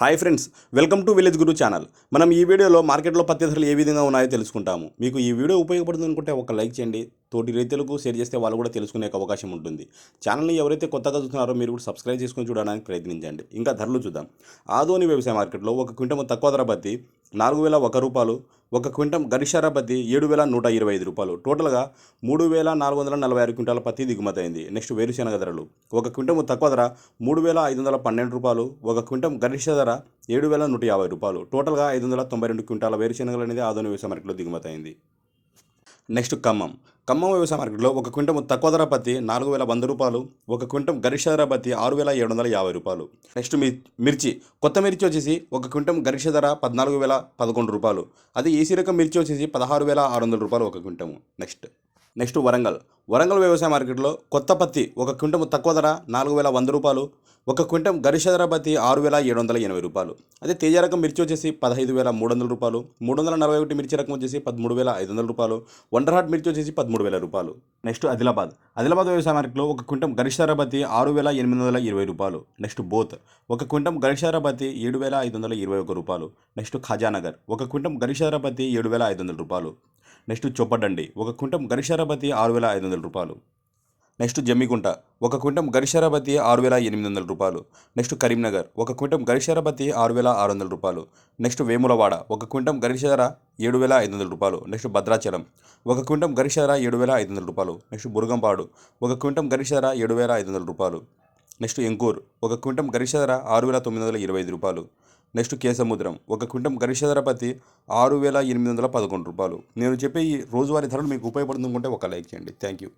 Hi friends welcome to village guru channel. మనం ఈ వీడియోలో మార్కెట్లో పత్తి ధరలు ఏ విధంగా ఉన్నాయో తెలుసుకుంటాము. మీకు ఈ వీడియో ఉపయోగపడుతుంది అనుకుంటే ఒక లైక్ చేయండి. తోటి రైతులకు షేర్ చేస్తే వాళ్ళు కూడా తెలుసుకునే అవకాశం ఉంటుంది. ఛానల్ని ఎవరైతే కొత్తగా చూస్తున్నారో మీరు కూడా సబ్స్క్రైబ్ చేసుకొని చూడడానికి ప్రయత్నించండి. ఇంకా ధరలు చూద్దాం. ఆదోని వ్యవసాయ మార్కెట్లో ఒక క్వింటము తక్కువ ధర పత్తి నాలుగు వేల ఒక రూపాయలు ఒక క్వింటం గరిష్టార పత్తి ఏడు వేల నూట ఇరవై ఐదు రూపాయలు. టోటల్గా మూడు వేల నాలుగు వందల నలభై ఆరు క్వింటాల పత్తి దిగుమతి అయింది. నెక్స్ట్ వేరుశెనగ ధరలు. ఒక క్వింటం తక్కువ ధర మూడు వేల ఐదు వందల పన్నెండు రూపాయలు. ఒక క్వింటం గరిష్ట ధర ఏడు వేల నూట యాభై రూపాయలు. టోటల్గా ఐదు వందల తొంభై రెండు క్వింటాల వేరుశెనగలు అనేది ఆధునిక వ్యవసాయ మార్కెట్లో దిగుమతి అయింది. నెక్స్ట్ ఖమ్మం. ఖమ్మం వ్యవసాయ మార్కెట్లో ఒక క్వింటం తక్కువ ధర పత్తి నాలుగు వేల వంద రూపాయలు ఒక క్వింటం గరిష్ట ధర పత్తి ఆరు వేల ఏడు వందల యాభై రూపాయలు. నెక్స్ట్ మీ మిర్చి కొత్త మిర్చి వచ్చేసి ఒక క్వింటం గరిష్ట ధర పద్నాలుగు వేల పదకొండు రూపాయలు. అది ఏసీ రకం మిర్చి వచ్చేసి పదహారు వేల ఆరు వందల రూపాయలు ఒక క్వింటము నెక్స్ట్ నెక్స్ట్ వరంగల్. వరంగల్ వ్యవసాయ మార్కెట్లో కొత్త పత్తి ఒక క్వింటం తక్కువ ధర నాలుగు వేల వంద రూపాయలు ఒక క్వింటం గరిష్ట ఆరు వేల ఏడు వందల ఎనభై రూపాయలు. అదే తేజ రకం మిర్చి వచ్చేసి పదహైదు వేల మూడు వందల రూపాయలు. మూడు వందల నలభై ఒకటి మిర్చి రకం వచ్చేసి పదమూడు వేల ఐదు వందల రూపాయలు. వండర్ హాట్ మిర్చి వచ్చేసి పదమూడు వేల రూపాయలు. నెక్స్ట్ ఆదిలాబాద్. ఆదిలాబాద్ వ్యవసాయ మార్కెట్లో ఒక క్వింటం గరిష్ట ఆరు వేల ఎనిమిది వందల ఇరవై రూపాయలు. నెక్స్ట్ బోత్. ఒక క్వింటం గరిష్ట ఏడు వేల ఐదు వందల ఇరవై ఒక రూపాయలు. నెక్స్ట్ ఖజానగర్. ఒక క్వింటం గరిష్ట ఏడు వేల ఐదు వందల రూపాయలు. నెక్స్ట్ చొప్పడండి. ఒక క్వింటం గరిష్టారపతి ఆరు వేల ఐదు వందల రూపాయలు. నెక్స్ట్ జమ్మికుంట. ఒక క్వింటం గరిషరాబతి ఆరు వేల ఎనిమిది వందల రూపాయలు. నెక్స్ట్ కరీంనగర్. ఒక క్వింటం గరిషరాబతి ఆరు వేల ఆరు వందల రూపాయలు. నెక్స్ట్ వేములవాడ. ఒక క్వింటం గరిషర ఏడు వేల ఐదు వందల రూపాయలు. నెక్స్ట్ భద్రాచలం. ఒక క్వింటం గరిషర ఏడు వేల ఐదు వందల రూపాయలు. నెక్స్ట్ బురగంపాడు. ఒక క్వింటం గరిషర ఏడు వేల ఐదు వందల రూపాయలు. నెక్స్ట్ ఎంకూర్. ఒక క్వింటం గరిష్ట ఆరు వేల తొమ్మిది వందల ఇరవై ఐదు రూపాయలు. నెక్స్ట్ కేసముద్రం ఒక క్వింటం గరిషధరపతి ఆరు వేల ఎనిమిది వందల పదకొండు రూపాయలు. నేను చెప్పే ఈ రోజువారీ ధరలు మీకు ఉపయోగపడుతుందంటే ఒక లైక్ చేయండి. Thank you.